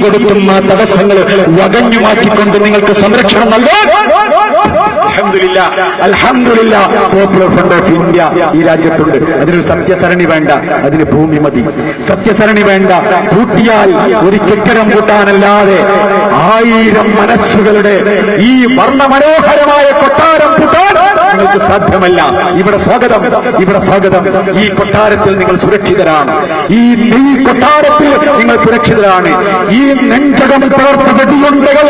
നീക്കിക്കൊടുക്കുന്ന തടസ്സങ്ങൾ വകഞ്ഞു മാറ്റിക്കൊണ്ട് നിങ്ങൾക്ക് സംരക്ഷണം നൽകും പോപ്പുലർ ഫ്രണ്ട് ഓഫ് ഇന്ത്യ ഈ രാജ്യത്തുണ്ട്. അതിനൊരു സത്യസരണി വേണ്ട അതിന് ഭൂമി മതി. സത്യസരണി വേണ്ട പൂട്ടിയാൽ ഒരു കെട്ടിടം കൂട്ടാനല്ലാതെ ആയിരം മനസ്സുകളുടെ ഈ വർണ മനോഹരമായ കൊട്ടാരം കൂട്ടാൻ നിങ്ങൾക്ക് സാധ്യമല്ല. ഇവിടെ സ്വാഗതം. ഇവിടെ സ്വാഗതം. ഈ കൊട്ടാരത്തിൽ നിങ്ങൾ സുരക്ഷിതരാണ്. ഈ ഈ കൊട്ടാരത്തിൽ നിങ്ങൾ സുരക്ഷിതരാണ്. ഈ നെഞ്ചകം തകർത്ത വെടിയുണ്ടകൾ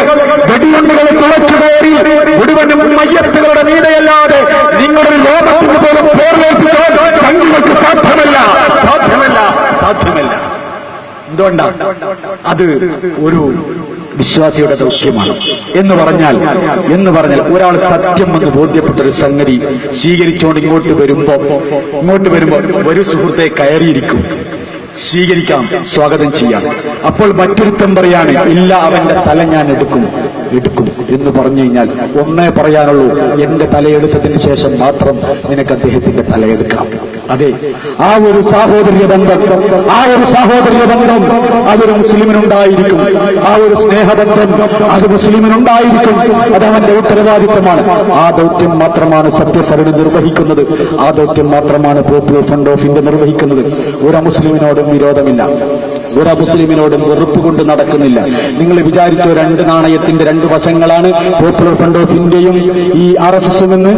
വെടിയുണ്ടകളെ തുളച്ചു കയറി മുഴുവനും മയ്യത്തുകളുടെ മീതയല്ലാതെ നിങ്ങളുടെ ലോകത്തിന് പോലും പേർവേൽപ്പിക്കാൻ സംഘങ്ങൾക്ക് സാധ്യമല്ല. സാധ്യമല്ല. സാധ്യമല്ല. എന്തുകൊണ്ടാണ് അത് ഒരു വിശ്വാസിയുടെ ദൗത്യമാണ്. എന്ന് പറഞ്ഞാൽ എന്ന് പറഞ്ഞാൽ ഒരാൾ സത്യം എന്ന് ബോധ്യപ്പെട്ട ഒരു സംഗതി സ്വീകരിച്ചുകൊണ്ട് ഇങ്ങോട്ട് വരുമ്പോ ഇങ്ങോട്ട് വരുമ്പോ ഒരു സുഹൃത്തെ കയറിയിരിക്കും. സ്വീകരിക്കാം സ്വാഗതം ചെയ്യാം. അപ്പോൾ മറ്റൊരുത്തം പറയാണ് ഇല്ല അവന്റെ തല ഞാൻ എടുക്കും. എടുക്കും എന്ന് പറഞ്ഞു കഴിഞ്ഞാൽ ഒന്നേ പറയാനുള്ളൂ എന്റെ തലയെടുത്തതിന് ശേഷം മാത്രം നിനക്ക് അദ്ദേഹത്തിന്റെ തലയെടുക്കാം അതെ ആ ഒരു സാഹോദര്യ ബന്ധം ആ ഒരു സാഹോദര്യ ബന്ധം അതൊരു മുസ്ലിമിനുണ്ടായിരിക്കും. ആ ഒരു സ്നേഹബന്ധം അത് മുസ്ലിമിനുണ്ടായിരിക്കും. അത് അവന്റെ ഉത്തരവാദിത്തമാണ്. ആ ദൗത്യം മാത്രമാണ് സത്യസരണി നിർവഹിക്കുന്നത്. ആ ദൗത്യം മാത്രമാണ് പോപ്പുലർ ഫ്രണ്ട് ഓഫ് ഇന്ത്യ നിർവഹിക്കുന്നത്. ഒരു മുസ്ലിമിനോടും വിരോധമില്ല. ഒരു മുസ്ലിമിനോടും വെറുപ്പ് കൊണ്ട് നടക്കുന്നില്ല. നിങ്ങൾ വിചാരിച്ചോ രണ്ട് നാണയത്തിന്റെ രണ്ട് വശങ്ങളാണ് പോപ്പുലർ ഫ്രണ്ട് ഓഫ് ഇന്ത്യയും ഈ ആർ എസ് എസും എന്ന്.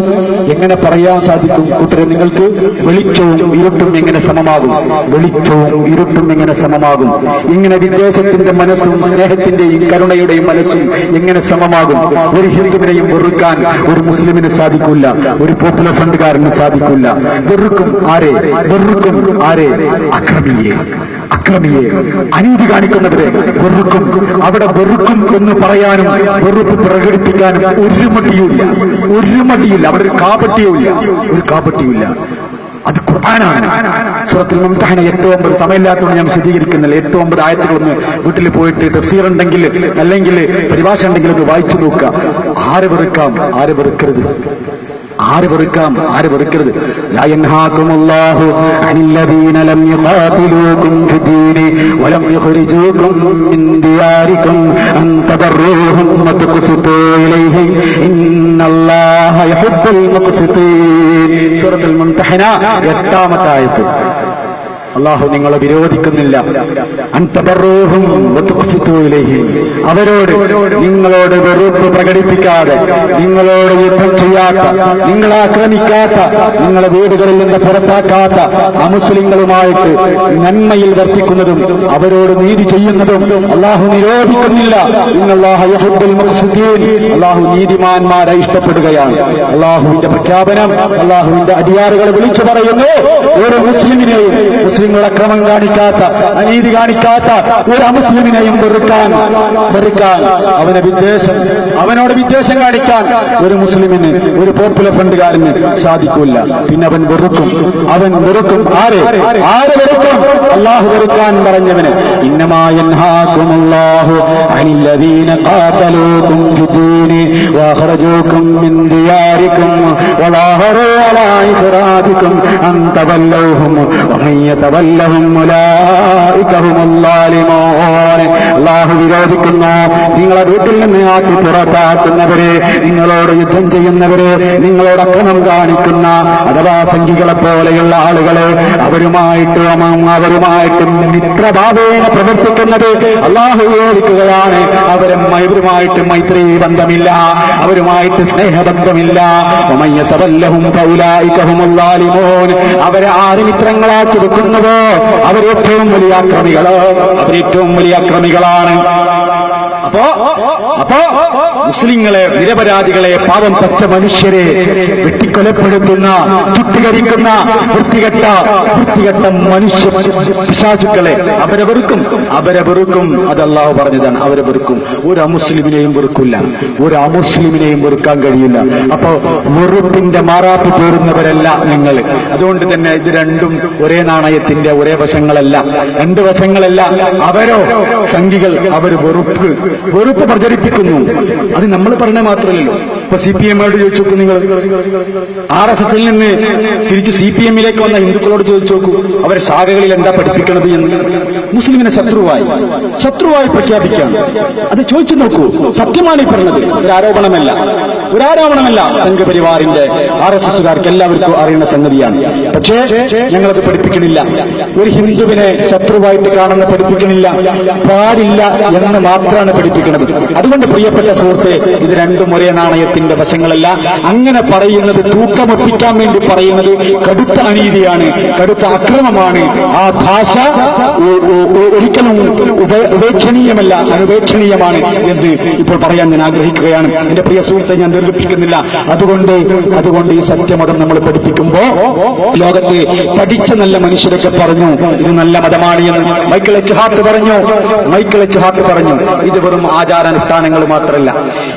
എങ്ങനെ പറയാൻ സാധിക്കും കൂട്ടരെ നിങ്ങൾക്ക്? വെളിച്ചവും ഇരുട്ടും എങ്ങനെ സമമാകും? വെളിച്ചവും ഇരുട്ടും എങ്ങനെ സമമാകും? ഇങ്ങനെ വിദ്വേഷത്തിന്റെ മനസ്സും സ്നേഹത്തിന്റെയും കരുണയുടെയും മനസ്സും എങ്ങനെ സമമാകും? ഒരു ഹിന്ദുവിനെയും വെറുക്കാൻ ഒരു മുസ്ലിമിന് സാധിക്കില്ല ഒരു പോപ്പുലർ ഫ്രണ്ട്കാരന് സാധിക്കില്ല വെറുക്കും ആരെ? വെറുക്കും ആരെ? അക്രമിയെ. അക്രമിയെ അനീതി കാണിക്കുന്നവരെ വെറുക്കും. അവിടെ വെറുക്കും എന്ന് പറയാനും വെറുപ്പ് പ്രകടിപ്പിക്കാനും ഒരു മടിയുമില്ല. ഒരു മടിയില്ല അവിടെ ഒരു കാപട്യവുമില്ല. ഒരു കാപട്യവുമില്ല. അത് ഖുർആനാണ്. സൂറത്തുൽ മുംതഹന എട്ട് ഒമ്പത് സമയമില്ലാത്തതുകൊണ്ട് ഞാൻ വിശദീകരിക്കുന്നില്ല. എട്ട് ഒമ്പത് ആയത്തുകളൊന്ന് വീട്ടിൽ പോയിട്ട് തഫ്സീർ ഉണ്ടെങ്കിൽ അല്ലെങ്കിൽ പരിഭാഷ ഉണ്ടെങ്കിൽ ഒന്ന് വായിച്ചു നോക്കുക. ആരെ വെറുക്കാം? ആരെ വെറുക്കരുത്? ആര് വെറുക്കാം? ആര് വെറുക്കരുത്. എട്ടാമത്തായിട്ട് അള്ളാഹു നിങ്ങളെ വിരോധിക്കുന്നില്ല. അവരോട് നിങ്ങളോട് വെറുപ്പ് പ്രകടിപ്പിക്കാതെ നിങ്ങളോട് യുദ്ധം ചെയ്യാത്ത നിങ്ങളെ ആക്രമിക്കാത്ത നിങ്ങളെ വീടുകളിൽ നിന്ന് പുറത്താക്കാത്ത അമുസ്ലിങ്ങളുമായിട്ട് നന്മയിൽ വർത്തിക്കുന്നതും അവരോട് നീതി ചെയ്യുന്നതും അള്ളാഹു നിരോധിക്കുന്നില്ല. അള്ളാഹു നീതിമാന്മാരെ ഇഷ്ടപ്പെടുകയാണ് അള്ളാഹുവിന്റെ പ്രഖ്യാപനം അള്ളാഹുവിന്റെ അടിയാറുകളെ വിളിച്ചു പറയുന്നു ഓരോ മുസ്ലിമിനെയും മുസ്ലിങ്ങൾ അക്രമം കാണിക്കാത്ത അനീതി കാണിക്കാത്ത ഒരു അമുസ്ലിമിനെയും വെറുക്കാൻ വെറുക്കാൻ അവനെ വിദ്വേഷം അവനോട് വിദ്വേഷം കാണിക്കാൻ ഒരു മുസ്ലിമിന് ഒരു പോപ്പുലർ ഫണ്ടുകാരന് സാധിക്കില്ല. പിന്നെ അവൻ വെറുക്കും. അവൻ വെറുക്കും. ആരെ? ആരെ വെറുക്കും? അള്ളാഹു വെറുക്കാൻ പറഞ്ഞവന്. ഇന്നമായൻഹാക്കുമുല്ലാഹു അനില്ലദീന തവല്ലൗഹും വമൻ യതവല്ലഹും വിരോധിക്കുന്ന നിങ്ങളെ വീട്ടിൽ നിന്ന് ആക്കി പുറത്താക്കുന്നവരെ നിങ്ങളോട് യുദ്ധം ചെയ്യുന്നവരെ നിങ്ങളോട് അക്രമം കാണിക്കുന്ന അഥവാ സംഖികളെ പോലെയുള്ള ആളുകളെ അവരുമായിട്ട് അവരുമായിട്ടും മിത്രഭാവേന പ്രവർത്തിക്കുന്നത് അള്ളാഹു വിരോധിക്കുകയാണ്. അവരും ഇവരുമായിട്ട് മൈത്രി ബന്ധമില്ല അവരുമായിട്ട് സ്നേഹബന്ധമില്ല. അവരെ ആര് മിത്രങ്ങളാക്കി വെക്കുന്നുവോ അവരേറ്റവും വലിയ അക്രമികളോ. അവരേറ്റവും വലിയ അക്രമികളാണ്. അപ്പോ അപ്പോ മുസ്ലിങ്ങളെ നിരപരാധികളെ പാവം പച്ച മനുഷ്യരെ വെട്ടിക്കൊലപ്പെടുത്തുന്ന ചുട്ടികരിക്കുന്ന വൃത്തികെട്ട വൃത്തികെട്ട മനുഷ്യ പിശാചുക്കളെ അവരെ വെറുക്കും അവരെ വെറുക്കും അത് പറഞ്ഞതാണ് അവരെ വെറുക്കും ഒരു അമുസ്ലിമിനെയും വെറുക്കില്ല ഒരു അമുസ്ലിമിനെയും വെറുക്കാൻ കഴിയില്ല. അപ്പോ വെറുപ്പിന്റെ മാറാപ്പ് പേറുന്നവരല്ല നിങ്ങൾ. അതുകൊണ്ട് തന്നെ ഇത് രണ്ടും ഒരേ നാണയത്തിന്റെ ഒരേ വശങ്ങളല്ല. രണ്ട് വശങ്ങളല്ല അവരോ സംഘികൾ അവർ വെറുപ്പ് വെറുപ്പ് പ്രചരിപ്പിക്കുന്നു. അത് നമ്മൾ പറഞ്ഞ മാത്രമല്ലല്ലോ. ഇപ്പൊ സി പി എമ്മോട് ചോദിച്ചു നോക്കൂ നിങ്ങൾ. ആർ എസ് എസിൽ നിന്ന് തിരിച്ച് സി പി എമ്മിലേക്ക് വന്ന ഹിന്ദുക്കളോട് ചോദിച്ചു നോക്കൂ അവരെ ശാഖകളിൽ എന്താ പഠിപ്പിക്കണത് എന്ന്. മുസ്ലിമിനെ ശത്രുവായി ശത്രുവായി പ്രഖ്യാപിക്കുകയാണ്. അത് ചോദിച്ചു നോക്കൂ സത്യമാണ് ഈ പറഞ്ഞത്. ഒരു ആരോപണമല്ല ഒരു ആരോപണമല്ല സംഘപരിവാറിന്റെ ആർ എസ് എസുകാർക്ക് എല്ലാവർക്കും അറിയുന്ന സംഗതിയാണ്. പക്ഷേ ഞങ്ങളത് പഠിപ്പിക്കണില്ല. ഒരു ഹിന്ദുവിനെ ശത്രുവായിട്ട് കാണുന്ന പഠിപ്പിക്കണില്ല പാടില്ല എന്ന് മാത്രമാണ് പഠിപ്പിക്കുന്നത് അതുകൊണ്ട് പ്രിയപ്പെട്ട സുഹൃത്തെ ഇത് രണ്ടും ഒരേ നാണയത്തിന്റെ വശങ്ങളല്ല. അങ്ങനെ പറയുന്നത് തൂക്കമൊപ്പിക്കാൻ വേണ്ടി പറയുന്നത് കടുത്ത അനീതിയാണ് കടുത്ത അക്രമമാണ്. ആ ഭാഷ ഒരിക്കലും ഉപ- ഉപേക്ഷണീയമല്ല അനുപേക്ഷണീയമാണ് എന്ന് ഇപ്പോൾ പറയാൻ ഞാൻ ആഗ്രഹിക്കുകയാണ്. എന്റെ പ്രിയ സുഹൃത്തെ ഞാൻ ദീർഘിപ്പിക്കുന്നില്ല. അതുകൊണ്ട് അതുകൊണ്ട് ഈ സത്യമതം നമ്മൾ പഠിപ്പിക്കുമ്പോ ലോകത്ത് പഠിച്ച നല്ല മനുഷ്യരൊക്കെ പറഞ്ഞു ഇത് നല്ല മതമാണ് എന്ന് മൈക്കിൾ എച്ച് ഹാർട്ട് പറഞ്ഞു. മൈക്കിൾ എച്ച് ഹാർട്ട് പറഞ്ഞു ഇത് വെറും ആചാരാനുഷ്ഠാനങ്ങൾ മാത്രമല്ല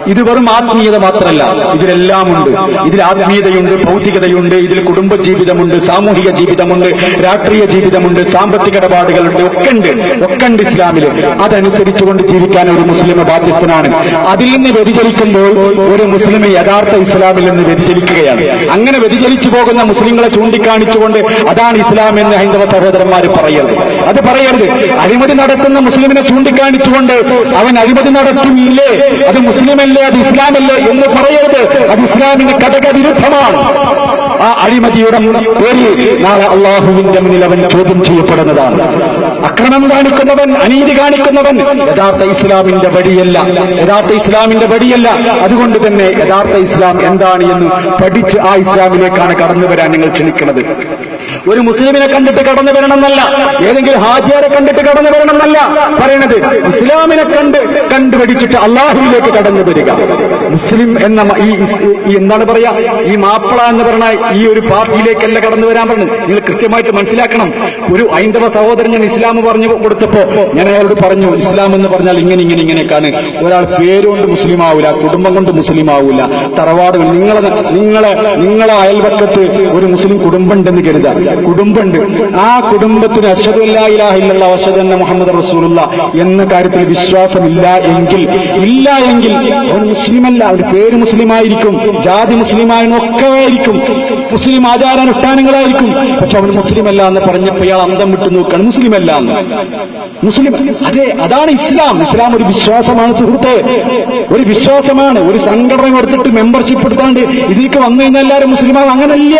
ഇത് വെറും ആത്മീയത മാത്രമല്ല ഇതിലെല്ലാം ഉണ്ട് ഇതിൽ ആത്മീയതയുണ്ട് ഭൗതികതയുണ്ട് ഇതിൽ കുടുംബ ജീവിതമുണ്ട് സാമൂഹിക ജീവിതമുണ്ട് രാഷ്ട്രീയ ജീവിതമുണ്ട് സാമ്പത്തിക ഇടപാടുകളുണ്ട് ഒക്കെ ഉണ്ട് ഒക്കെ ഉണ്ട് ഇസ്ലാമിൽ അതനുസരിച്ചുകൊണ്ട് ജീവിക്കാൻ ഒരു മുസ്ലിം ബാധ്യസ്ഥനാണ്. അതിൽ നിന്ന് വ്യതിചലിക്കുമ്പോൾ ഒരു മുസ്ലിം യഥാർത്ഥ ഇസ്ലാമിൽ നിന്ന് വ്യതിചലിക്കുകയാണ്. അങ്ങനെ വ്യതിചലിച്ചു പോകുന്ന മുസ്ലിങ്ങളെ ചൂണ്ടിക്കാണിച്ചുകൊണ്ട് അതാണ് ഇസ്ലാം എന്ന് ഹൈന്ദവ സഹോദരന്മാർ പറയരുത്. അത് പറയരുത്. അഴിമതി നടത്തുന്ന മുസ്ലിമിനെ ചൂണ്ടിക്കാണിച്ചുകൊണ്ട് അവൻ അഴിമതി നടത്തുന്നില്ലേ അത് മുസ്ലിമല്ലേ? അത് ഇസ്ലാമല്ലേ? എന്ന് പറയരുത്. അത് ഇസ്ലാമിന് ഘടകവിരുദ്ധമാണ് ആ അഴിമതിയുടെ പേരിൽ നാളെ അള്ളാഹുവിന്റെ മുന്നിൽ അവൻ ചോദ്യം ചെയ്യപ്പെടുന്നതാണ്. അക്രമം കാണിക്കുന്നവൻ അനീതി കാണിക്കുന്നവൻ യഥാർത്ഥ ഇസ്ലാമിന്റെ വഴിയല്ല യഥാർത്ഥ ഇസ്ലാമിന്റെ വഴിയല്ല അതുകൊണ്ട് തന്നെ യഥാർത്ഥ ഇസ്ലാം എന്താണ് എന്ന് പഠിച്ച് ആ ഇസ്ലാമിലേക്കാണ് കടന്നു വരാൻ നിങ്ങൾ ക്ഷണിക്കുന്നത്. ഒരു മുസ്ലിമിനെ കണ്ടിട്ട് കടന്നു വരണമെന്നല്ല ഏതെങ്കിലും ഹാജിയാരെ കണ്ടിട്ട് കടന്നു വരണമെന്നല്ല പറയണത്. ഇസ്ലാമിനെ കണ്ട് കണ്ടുപിടിച്ചിട്ട് അള്ളാഹുവിലേക്ക് കടന്നു വരിക. മുസ്ലിം എന്ന ഈ എന്താണ് പറയാ? ഈ മാപ്പിള എന്ന് പറഞ്ഞ ഈ ഒരു പാർട്ടിയിലേക്കല്ല കടന്നു വരാൻ പറഞ്ഞു നിങ്ങൾ കൃത്യമായിട്ട് മനസ്സിലാക്കണം. ഒരു ഹൈന്ദവ സഹോദരൻ ഞാൻ ഇസ്ലാം പറഞ്ഞു കൊടുത്തപ്പോ ഞാൻ അയാളോട് പറഞ്ഞു ഇസ്ലാം എന്ന് പറഞ്ഞാൽ ഇങ്ങനെ ഇങ്ങനെ ഇങ്ങനെയൊക്കെയാണ്. ഒരാൾ പേരുകൊണ്ട് മുസ്ലിം ആവൂല കുടുംബം കൊണ്ട് മുസ്ലിം ആവൂല. തറവാടുകൾ നിങ്ങളെ നിങ്ങളെ നിങ്ങളെ അയൽവക്കത്ത് ഒരു മുസ്ലിം കുടുംബം ഉണ്ടെന്ന് കരുതാം. കുടുംബമുണ്ട്. ആ കുടുംബത്തിന് അഷദ് അശ്വത അഷദ് മുഹമ്മദ് റസൂലുള്ള എന്ന കാര്യത്തിൽ വിശ്വാസമില്ല എങ്കിൽ ഇല്ല എങ്കിൽ അവൻ മുസ്ലിമല്ല അവൻ പേര് മുസ്ലിമായിരിക്കും ജാതി മുസ്ലിമായ ഒക്കെ ആയിരിക്കും. മുസ്ലിം ആചാരാനുഷ്ഠാനങ്ങളായിരിക്കും. പക്ഷെ അവൻ മുസ്ലിം അല്ല എന്ന് പറഞ്ഞപ്പോൾ ഇയാൾ അന്തം വിട്ടു നോക്കുകയാണ്. മുസ്ലിമല്ല എന്ന്. മുസ്ലിം അതെ അതാണ് ഇസ്ലാം. ഇസ്ലാം ഒരു വിശ്വാസമാണ് സുഹൃത്തെ. ഒരു വിശ്വാസമാണ്. ഒരു സംഘടന കൊടുത്തിട്ട് മെമ്പർഷിപ്പ് എടുത്താണ്ട് ഇതിലേക്ക് വന്നു കഴിഞ്ഞാൽ എല്ലാവരും മുസ്ലിമാവും. അങ്ങനല്ല.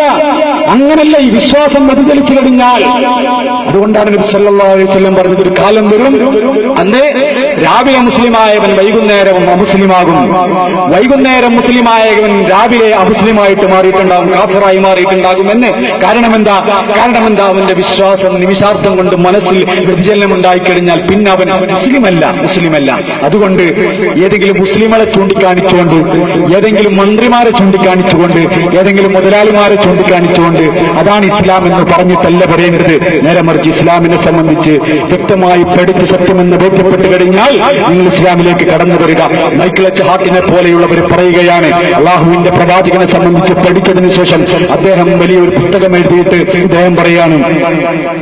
അങ്ങനല്ല ഈ വിശ്വാസം വ്യതിചലിച്ചു കഴിഞ്ഞാൽ അതുകൊണ്ടാണ് നബി പറഞ്ഞത് ഒരു കാലം വരും അന്ന് രാവിലെ മുസ്ലിമായവൻ വൈകുന്നേരം അമുസ്ലിമാകും വൈകുന്നേരം മുസ്ലിമായവൻ രാവിലെ അമുസ്ലിമായിട്ട് മാറിയിട്ടുണ്ടാകും കാഫറായി മാറിയിട്ടുണ്ടാകും എന്ന് കാരണം എന്താ കാരണം എന്താ അവന്റെ വിശ്വാസം നിമിഷാർത്ഥം കൊണ്ട് മനസ്സിൽ വ്യതിചലനം ഉണ്ടായിക്കഴിഞ്ഞാൽ പിന്നെ അവൻ മുസ്ലിമല്ല മുസ്ലിമല്ല. അതുകൊണ്ട് ഏതെങ്കിലും മുസ്ലിങ്ങളെ ചൂണ്ടിക്കാണിച്ചുകൊണ്ട് ഏതെങ്കിലും മന്ത്രിമാരെ ചൂണ്ടിക്കാണിച്ചുകൊണ്ട് ഏതെങ്കിലും മുതലാളിമാരെ ചൂണ്ടിക്കാണിച്ചുകൊണ്ട് അതാണ് ഇസ്ലാം എന്ന് പറഞ്ഞിട്ടല്ല പറയുന്നത് നേരെ മറിച്ച് ഇസ്ലാമിനെ സംബന്ധിച്ച് വ്യക്തമായി പഠിച്ച് സത്യമെന്ന് ബോധ്യപ്പെട്ട് കഴിഞ്ഞാൽ നിങ്ങൾ ഇസ്ലാമിലേക്ക് കടന്നു വരിക. Michael H. ഹാർട്ടിനെ പോലെയുള്ളവർ പറയുകയാണ് അള്ളാഹുവിന്റെ പ്രവാചകനെ സംബന്ധിച്ച് പഠിച്ചതിന് ശേഷം അദ്ദേഹം വലിയൊരു പുസ്തകം എഴുതിയിട്ട് അദ്ദേഹം പറയാണ്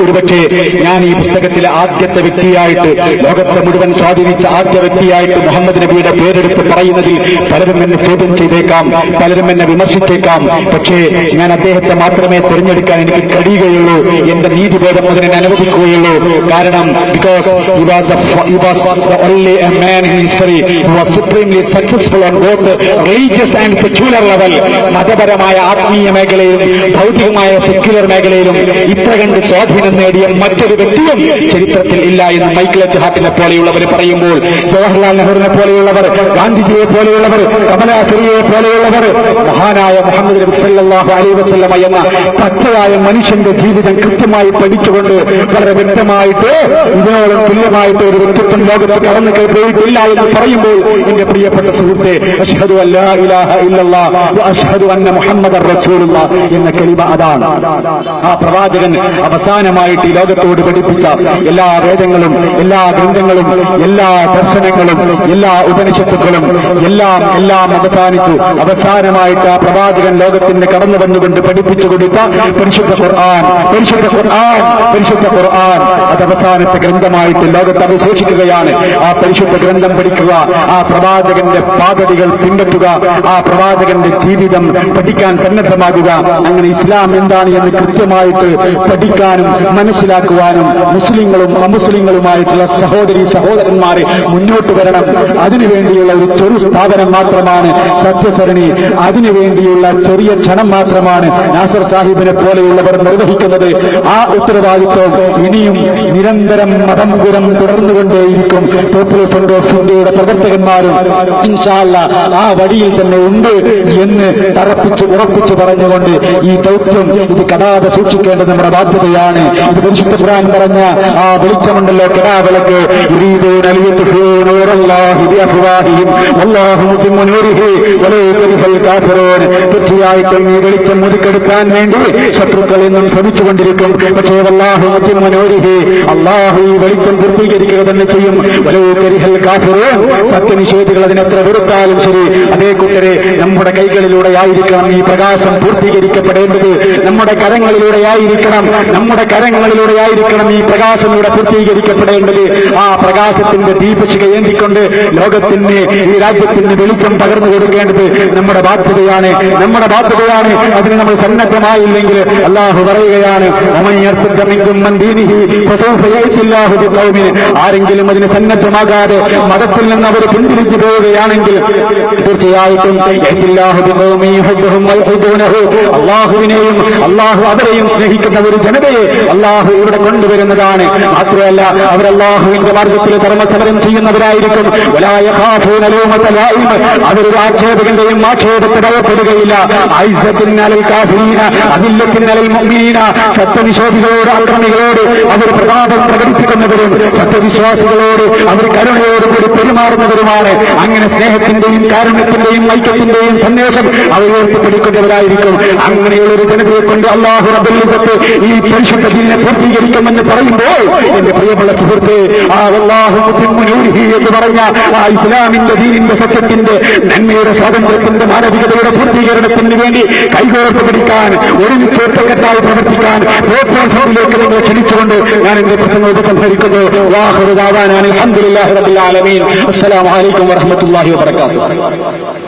ഒരുപക്ഷെ ഞാൻ ഈ പുസ്തകത്തിലെ ആദ്യത്തെ വ്യക്തിയായിട്ട് ലോകത്തെ മുഴുവൻ സ്വാധീനിച്ച ആദ്യ വ്യക്തിയായിട്ട് മുഹമ്മദ് നബിയുടെ പേരെടുത്ത് പറയുന്നതിൽ പലരും എന്നെ ചോദ്യം ചെയ്തേക്കാം പലരും എന്നെ വിമർശിച്ചേക്കാം. പക്ഷേ ഞാൻ അദ്ദേഹത്തെ മാത്രമേ തിരഞ്ഞെടുക്കാൻ എനിക്ക് കഴിയുകയുള്ളൂ. എന്റെ നീതിബോധം അതിനെ അനുവദിക്കുകയുള്ളൂ കാരണം because you are the only a man in history who was supremely successful on both religious and secular level. മതപരമായ ആത്മീയ മേഖലയിലും ഭൗതികമായ സെക്യുലർ മേഖലയിലും ഇത്ര കണ്ട് സ്വാധീനം നേടിയ മറ്റൊരു വ്യക്തിയും ചരിത്രത്തിൽ ഇല്ല എന്ന് മൈക്കിൾ എച്ച്. ഹാട്ടിനെ പോലെയുള്ളവർ പറയുമ്പോൾ ജവഹർലാൽ നെഹ്റുവിനെ പോലെയുള്ളവർ ഗാന്ധിജിയെ പോലെയുള്ളവർ കമലാസരിയെ പോലെയുള്ളവർ മഹാനായ മുഹമ്മദ് നബി സല്ലല്ലാഹു അലൈഹി വസല്ലമ എന്ന പച്ചയായ മനുഷ്യന്റെ ജീവിതം കൃത്യമായി പഠിച്ചുകൊണ്ട് വളരെ വ്യക്തമായിട്ട് ഇതിനോട് തുല്യമായിട്ട് ഒരു വ്യക്തിത്വം ലോകത്ത് കടന്നു പോയിട്ടില്ല എന്ന് പറയുമ്പോൾ എന്റെ പ്രിയപ്പെട്ട സുഹൃത്തെ അഷ്ഹദു അല്ലാ ഇലാഹ ഇല്ലല്ലാഹ് വ അഷ്ഹദു അന്ന മുഹമ്മദ് റസൂലുള്ള എന്ന കലിമ അതാണ്. ആ പ്രവാചകൻ അവസാനമായിട്ട് ഈ ലോകത്തോട് പഠിപ്പിച്ച എല്ലാ വേദങ്ങളും എല്ലാ ഗ്രന്ഥങ്ങളും എല്ലാ ദർശനങ്ങളും എല്ലാ ഉപനിഷത്തുക്കളും എല്ലാം എല്ലാം അവസാനിച്ചു. അവസാനമായിട്ട് ആ പ്രവാചകൻ ലോകത്തിന്റെ കടന്നു വന്നുകൊണ്ട് പഠിപ്പിച്ചു കൊടുത്ത പരിശുദ്ധ ഖുർആൻ പരിശുദ്ധ ഖുർആൻ പരിശുദ്ധ ഖുർആൻ അത് അവസാനത്തെ ഗ്രന്ഥമായിട്ട് ലോകത്ത് അവശേഷിക്കുകയാണ്. ആ പരിശുദ്ധ ഗ്രന്ഥം പഠിക്കുക ആ പ്രവാചകന്റെ പാതടികൾ പിൻപറ്റുക ആ പ്രവാചകന്റെ ജീവിതം പഠിക്കാൻ സന്നദ്ധമാകുക. അങ്ങനെ ഇസ്ലാം എന്താണ് എന്ന് കൃത്യമായിട്ട് പഠിക്കാനും മനസ്സിലാക്കുവാനും മുസ്ലിങ്ങളും അമുസ്ലിങ്ങളുമായിട്ടുള്ള സഹോദരി സഹോദരന്മാരെ മുന്നോട്ട് വരണം. അതിനുവേണ്ടിയുള്ള ഒരു ചെറു സ്ഥാപനം മാത്രമാണ് സത്യസരണി. അതിനുവേണ്ടിയുള്ള ചെറിയ ക്ഷണം മാത്രമാണ് നാസർ സാഹിബിനെ പോലെയുള്ളവർ നിർവഹിക്കുന്നത്. ആ ഉത്തരവാദിത്വം നമുക്ക് ഇനിയും നിരന്തരം മതം ഗുരം തുടർന്നുകൊണ്ടേയിരിക്കും. പീപ്പിൾ ഫ്രണ്ട് ഓഫ് ഇന്ത്യയുടെ പ്രവർത്തകന്മാരും ആ വഴിയിൽ തന്നെ ഉണ്ട് എന്ന് തറപ്പിച്ച് ഉറപ്പിച്ചു പറഞ്ഞുകൊണ്ട് ഈ ദൗത്യം ഇത് കടാതെ സൂക്ഷിക്കേണ്ടത് നമ്മുടെ ബാധ്യതയാണ്. ഇത് പരിശുദ്ധ ഖുർആൻ പറഞ്ഞ ആ വെളിച്ചമുണ്ടല്ലോ കടാവിളക്ക്. തീർച്ചയായിട്ടും ഈ വെളിച്ചം മുതുക്കെടുക്കാൻ വേണ്ടി ശത്രുക്കൾ എന്നും ശ്രമിച്ചുകൊണ്ടിരിക്കും. പക്ഷേ വല്ലാ വെളിച്ചം പൂർത്തീകരിക്കുക തന്നെ ചെയ്യും. സത്യനിഷേധികൾ അതിനെത്ര വെറുത്താലും ശരി. അതേ കുട്ടരെ നമ്മുടെ കൈകളിലൂടെ ആയിരിക്കണം ഈ പ്രകാശം പൂർത്തീകരിക്കപ്പെടേണ്ടത്. നമ്മുടെ കരങ്ങളിലൂടെ ആയിരിക്കണം നമ്മുടെ കരങ്ങളിലൂടെ ആയിരിക്കണം ഈ പ്രകാശം ഇവിടെ പൂർത്തീകരിക്കപ്പെടേണ്ടത്. ആ പ്രകാശത്തിന്റെ ദീപശിക ഏന്തിക്കൊണ്ട് ലോകത്തിന് ഈ രാജ്യത്തിന് വെളിച്ചം പകർന്നു കൊടുക്കേണ്ടത് നമ്മുടെ ബാധ്യതയാണ്. നമ്മുടെ ബാധ്യതയാണ്. അതിന് നമ്മൾ സന്നദ്ധമായില്ലെങ്കിൽ അള്ളാഹു പറയുകയാണ് "വമൻ ആരെങ്കിലും അതിന് സന്നദ്ധമാകാതെ മതത്തിൽ നിന്ന് അവർ പിന്തിരിഞ്ഞു പോവുകയാണെങ്കിൽ തീർച്ചയായിട്ടും. അള്ളാഹുവിനെയും അള്ളാഹു അവരെയും സ്നേഹിക്കുന്ന ഒരു ജനതയെ അള്ളാഹു ഇവിടെ കൊണ്ടുവരുന്നതാണ്. മാത്രമല്ല അവർ അള്ളാഹുവിന്റെ മാർഗത്തിൽ ധർമ്മസമരം ചെയ്യുന്നവരായിരിക്കും. അവരൊരു ആക്ഷേപകന്റെയും ആക്ഷേപത്തിന് ഭയപ്പെടുകയില്ല. സത്യനിഷേധികളോട് കാഫിരീന അക്രമികളോട് അവർ പ്രതാപം പ്രകടിപ്പിക്കുന്നവരും സത്യവിശ്വാസികളോട് അവർ കരുണയോടുകൂടി പെരുമാറുന്നവരുമാണ്. അങ്ങനെ സ്നേഹത്തിന്റെയും കാരുണ്യത്തിന്റെയും ഐക്യത്തിന്റെയും സന്ദേശം അവർ ഉയർത്തിപ്പിടിക്കുന്നവരായിരിക്കും അങ്ങനെയുള്ള ഒരു ജനതയെ കൊണ്ട് അള്ളാഹു ഈ പരിശുദ്ധ ദീനെ പൂർത്തീകരിക്കുമെന്ന് പറയുമ്പോൾ എന്റെ പ്രിയമുള്ള സുഹൃത്ത് ആ അള്ളാഹു എന്ന് പറഞ്ഞ ആ ഇസ്ലാമിന്റെ ദീനിന്റെ സത്യത്തിന്റെ നന്മയുടെ സ്വാതന്ത്ര്യത്തിന്റെ മാനവികതയുടെ പൂർത്തീകരണത്തിന് വേണ്ടി കൈകോർത്ത് പിടിക്കാൻ ഒരുമിച്ച് ഒറ്റക്കെട്ടായി പ്രവർത്തിക്കാൻ നിങ്ങൾ ക്ഷണിച്ചുകൊണ്ട് ഞാൻ എന്റെ പ്രസംഗം ഉപസംഹരിക്കുന്നു അലഹമുല്ലാ റബിൻ അസ്സലാമലൈക്കും വറഹമത്തല്ലാഹി വാത്തു